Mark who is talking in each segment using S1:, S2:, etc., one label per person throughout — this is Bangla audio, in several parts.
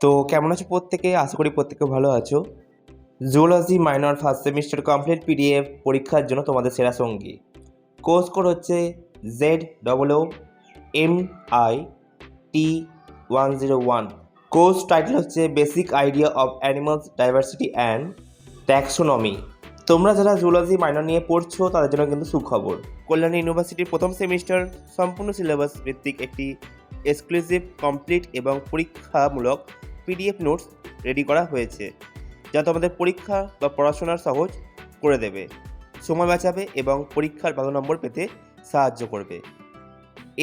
S1: তো কেমন আছো প্রত্যেকে? আশা করি প্রত্যেকে ভালো আছো। Zoology minor first semester complete PDF পরীক্ষার জন্য তোমাদের সেরা সঙ্গী। কোর্স কোড হচ্ছে Z double O M I T one zero one course title হচ্ছে basic idea of animals diversity and taxonomy তোমরা যারা জুলজি মাইনর নিয়ে পড়ছো, তাদের জন্য কিন্তু সুখবর। কল্যাণী ইউনিভার্সিটির প্রথম সেমিস্টার সম্পূর্ণ সিলেবাস ভিত্তিক একটি এক্সক্লুসিভ কমপ্লিট এবং পরীক্ষামূলক পিডিএফ নোটস রেডি করা হয়েছে, যা তোমাদের পরীক্ষা বা পড়াশোনার সহজ করে দেবে, সময় বাঁচাবে এবং পরীক্ষার ভালো নম্বর পেতে সাহায্য করবে।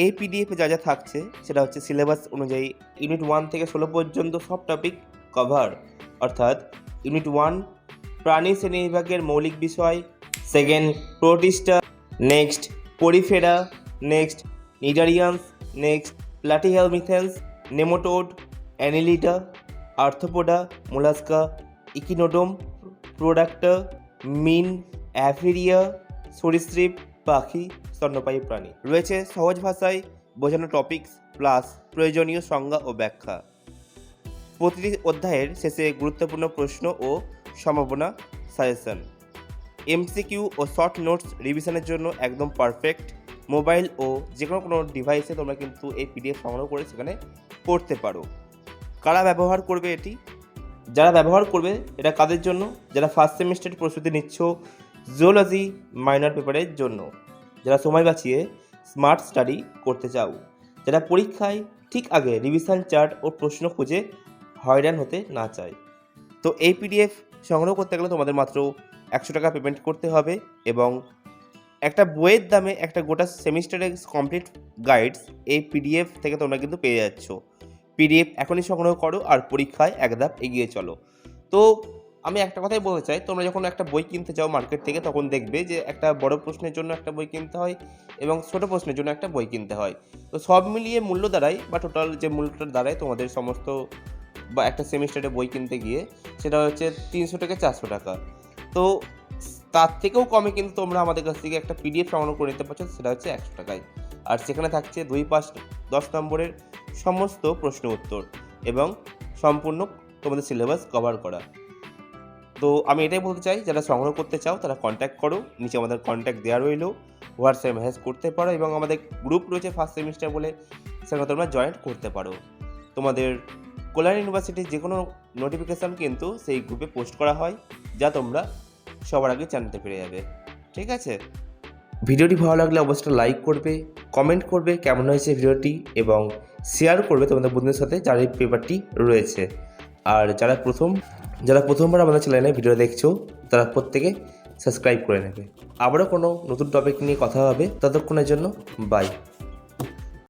S1: এই পিডিএফে যা যা থাকছে, সেটা হচ্ছে সিলেবাস অনুযায়ী ইউনিট ওয়ান থেকে ষোলো পর্যন্ত সব টপিক কভার অর্থাৎ ইউনিট ওয়ান প্রাণী শ্রেণি বিভাগের মৌলিক বিষয় second Protista next Porifera next cnidarians next Platyhelminthes nematode Annelida Arthropoda Mollusca, echinoderm, প্রোডাক্টা, মিন, অ্যাফিরিয়া, সরীসৃপ, পাখি, স্তন্যপায়ী প্রাণী। রয়েছে সহজ ভাষায় বোঝানো টপিকস প্লাস প্রয়োজনীয় সংজ্ঞা ও ব্যাখ্যা। প্রতিটি অধ্যায়ের শেষে গুরুত্বপূর্ণ প্রশ্ন ও সম্ভাবনা সাজেশন এমসিকিউ ও শর্ট নোটস রিভিশনের জন্য একদম পারফেক্ট মোবাইল ও যে কোনো কোনো ডিভাইসে তোমরা কিন্তু এই পিডিএফ সংগ্রহ করে সেখানে পড়তে পারো। কারা ব্যবহার করবে এটি? যারা ব্যবহার করবে, এটা কাদের জন্য? যারা ফার্স্ট সেমিস্টারের প্রস্তুতি নিচ্ছ জিওলজি মাইনর পেপারের জন্য। যারা সময় বাঁচিয়ে স্মার্ট স্টাডি করতে চাও। যারা পরীক্ষায় ঠিক আগে রিভিশন চার্ট ও প্রশ্ন খুঁজে হয়রান হতে না চায়। তো এই পিডিএফ সংগ্রহ করতে গেলে তোমাদের মাত্র একশো টাকা পেমেন্ট করতে হবে এবং একটা বইয়ের দামে একটা গোটা সেমিস্টারের কমপ্লিট গাইডস এই পিডিএফ থেকে তোমরা কিন্তু পেয়ে যাচ্ছ। পিডিএফ এখনই সংগ্রহ করো আর পরীক্ষায় এক ধাপ এগিয়ে চলো। তো আমি একটা কথাই বলতে চাই, তোমরা যখন একটা বই কিনতে যাও মার্কেট থেকে, তখন দেখবে যে একটা বড় প্রশ্নের জন্য একটা বই কিনতে হয় এবং ছোট প্রশ্নের জন্য একটা বই কিনতে হয়। তো সব মিলিয়ে মূল্য দাঁড়ায় বা টোটাল যে মূল্যটা দাঁড়ায় তোমাদের সমস্ত বা একটা সেমিস্টারে বই কিনতে গিয়ে, সেটা হচ্ছে তিনশো থেকে চারশো টাকা। তো তার থেকেও কমে কিন্তু তোমরা আমাদের কাছ থেকে একটা পিডিএফ সংগ্রহ করে নিতে পারছ, সেটা হচ্ছে একশো টাকায়। আর সেখানে থাকছে দুই পাঁচ দশ নম্বরের সমস্ত প্রশ্ন উত্তর এবং সম্পূর্ণ তোমাদের সিলেবাস কভার করা। তো আমি এটাই বলতে চাই, যারা সংগ্রহ করতে চাও তারা কন্ট্যাক্ট করো, নিচে আমাদের কন্ট্যাক্ট দেওয়া রইল। হোয়াটসঅ্যাপ মেসেজ করতে পারো এবং আমাদের গ্রুপ রয়েছে ফার্স্ট সেমিস্টার বলে, সেখানে তোমরা জয়েন করতে পারো। তোমাদের কল্যাণ ইউনিভার্সিটির যে কোনো নোটিফিকেশান কিন্তু সেই গ্রুপে পোস্ট করা হয়, যা তোমরা সবার আগে জানতে পেরে যাবে। ঠিক আছে? ভিডিওটি ভালো লাগলে অবশ্যই লাইক করবে কমেন্ট করবে কেমন হয়েছে ভিডিওটি এবং শেয়ার করবে তোমাদের বন্ধুদের সাথে যার এই পেপারটি রয়েছে। আর যারা প্রথম, যারা প্রথমবার আমাদের চ্যানেলে ভিডিও দেখছ, তারা প্রত্যেকে সাবস্ক্রাইব করে নেবে। আবারও কোনো নতুন টপিক নিয়ে কথা হবে, ততক্ষণের জন্য বাই